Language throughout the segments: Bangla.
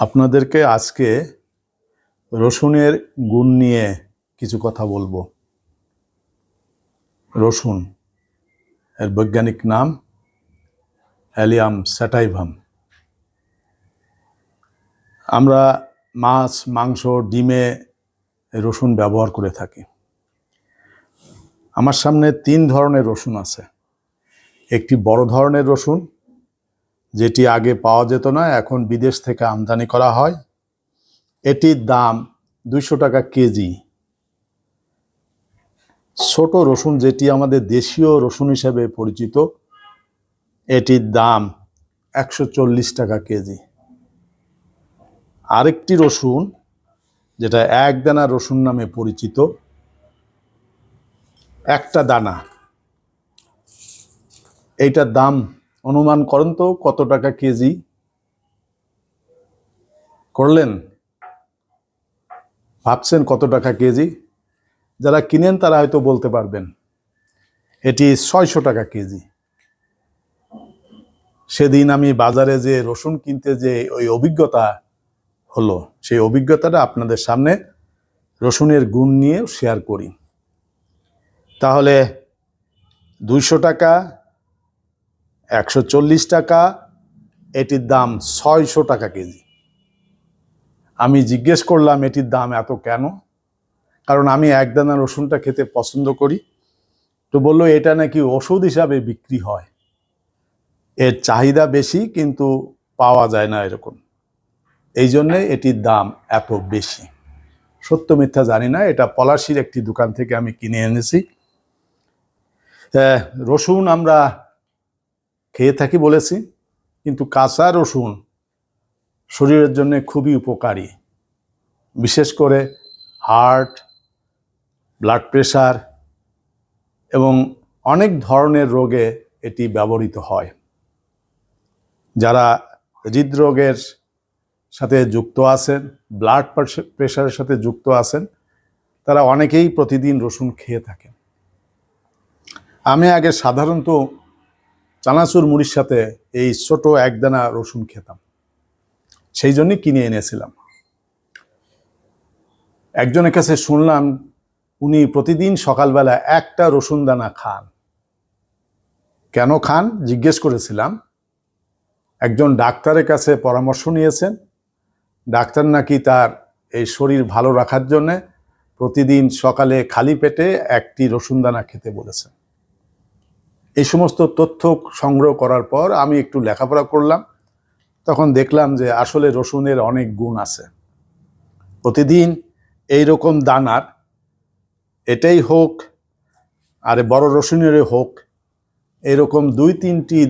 আপনাদেরকে আজকে রসুনের গুণ নিয়ে কিছু কথা বলব। রসুন, এর বৈজ্ঞানিক নাম অ্যালিয়াম স্যাটাইভাম। আমরা মাছ, মাংস, ডিমে রসুন ব্যবহার করে থাকি। আমার সামনে তিন ধরনের রসুন আছে। একটি বড় ধরনের রসুন যেটি আগে পাওয়া যেত না, এখন বিদেশ থেকে আমদানি করা হয়। এটির দাম দুইশো টাকা কেজি। ছোট রসুন যেটি আমাদের দেশীয় রসুন হিসেবে পরিচিত, এটির দাম একশো চল্লিশ টাকা কেজি। আরেকটি রসুন, যেটা এক দানা রসুন নামে পরিচিত, একটা দানা। এইটার দাম অনুমান করেন তো, কত টাকা কেজি? করলেন? ভাবছেন কত টাকা কেজি? যারা কিনেন তারা হয়তো বলতে পারবেন, এটি ছয়শো টাকা কেজি। সেদিন আমি বাজারে যে রসুন কিনতে যে ওই অভিজ্ঞতা হলো, সেই অভিজ্ঞতাটা আপনাদের সামনে রসুনের গুণ নিয়ে শেয়ার করি। তাহলে দুইশো টাকা একশো চল্লিশ টাকা, এটির দাম ছয়শো টাকা কেজি। আমি জিজ্ঞেস করলাম, এটির দাম এত কেন? কারণ আমি একদানা রসুনটা খেতে পছন্দ করি। তো বলল, এটা নাকি ওষুধ হিসাবে বিক্রি হয়। এর চাহিদা বেশি, কিন্তু পাওয়া যায় না এরকম। এই জন্যে এটির দাম এত বেশি। সত্য মিথ্যা জানি না, এটা পলাশির একটি দোকান থেকে আমি কিনে এনেছি। রসুন আমরা খেয়ে থাকি বলেছি, কিন্তু কাঁচা রসুন শরীরের জন্য খুবই উপকারী। বিশেষ করে হার্ট, ব্লাড প্রেশার এবং অনেক ধরনের রোগে এটি ব্যবহৃত হয়। যারা হৃদরোগের সাথে যুক্ত আছেন, ব্লাড প্রেশারের সাথে যুক্ত আছেন, তারা অনেকেই প্রতিদিন রসুন খেয়ে থাকেন। আমি আগে সাধারণত চানাচুর মুড়ির সাথে এই ছোট একদানা রসুন খেতাম। সেই জন্যই কিনে এনেছিলাম। একজনের কাছে শুনলাম, উনি প্রতিদিন সকালবেলা একটা রসুন দানা খান। কেন খান? জিজ্ঞেস করেছিলাম। একজন ডাক্তারের কাছে পরামর্শ নিয়েছেন। ডাক্তার নাকি তার এই শরীর ভালো রাখার জন্যে প্রতিদিন সকালে খালি পেটে একটি রসুন দানা খেতে বলেছেন। এই সমস্ত তথ্য সংগ্রহ করার পর আমি একটু লেখাপড়া করলাম। তখন দেখলাম যে আসলে রসুনের অনেক গুণ আছে। প্রতিদিন এই রকম দানার, এটাই হোক, আর বড় রসুনেরই হোক, এরকম দুই তিনটি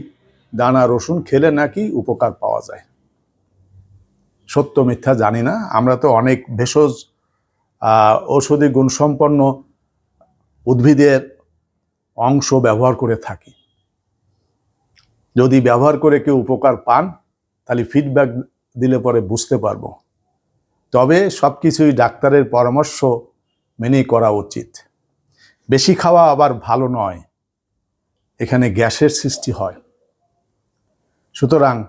দানা রসুন খেলে নাকি উপকার পাওয়া যায়। সত্য মিথ্যা জানি না, আমরা তো অনেক ভেষজ ঔষধি গুণসম্পন্ন উদ্ভিদের অংশ ব্যবহার করে থাকি। যদি ব্যবহার করে কেউ উপকার পান, তাহলে ফিডব্যাক দিলে পরে বুঝতে পারব। তবে সব কিছুই ডাক্তারের পরামর্শ মেনেই করা উচিত। বেশি খাওয়া আবার ভালো নয়। এখানে গ্যাসের সৃষ্টি হয়। সুতরাং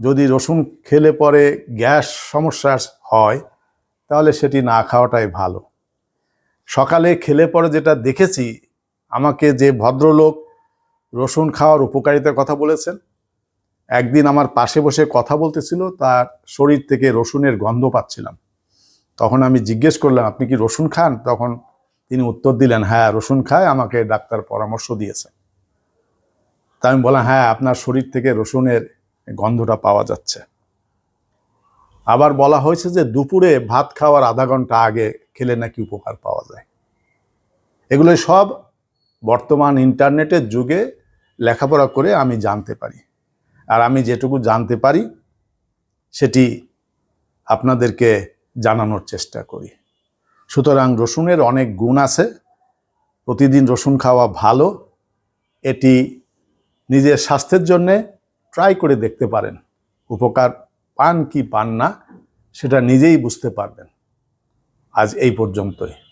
যদি রসুন খেলে পরে গ্যাস সমস্যা হয়, তাহলে সেটি না খাওয়াটাই ভালো। সকালে খেলে পরে যেটা দেখেছি আমাকে যে ভদ্রলোক রসুন খাওয়ার উপকারিতার কথা বলেছেন, একদিন আমার পাশে বসে কথা বলতেছিল, তার শরীর থেকে রসুনের গন্ধ পাচ্ছিলাম। তখন আমি জিজ্ঞেস করলাম, আপনি কি রসুন খান? তখন তিনি উত্তর দিলেন হ্যাঁ রসুন খায়, আমাকে ডাক্তার পরামর্শ দিয়েছে। তা আমি বললাম হ্যাঁ আপনার শরীর থেকে রসুনের গন্ধটা পাওয়া যাচ্ছে। আবার বলা হয়েছে যে দুপুরে ভাত খাওয়ার আধা ঘণ্টা আগে খেলে নাকি উপকার পাওয়া যায়। এগুলো সব বর্তমান ইন্টারনেটের যুগে লেখাপড়া করে আমি জানতে পারি। আর আমি যেটুকু জানতে পারি, সেটি আপনাদেরকে জানানোর চেষ্টা করি। সুতরাং রসুনের অনেক গুণ আছে। প্রতিদিন রসুন খাওয়া ভালো। এটি নিজের স্বাস্থ্যের জন্যে ট্রাই করে দেখতে পারেন। উপকার পান কি পান না, সেটা নিজেই বুঝতে পারবেন। আজ এই পর্যন্তই।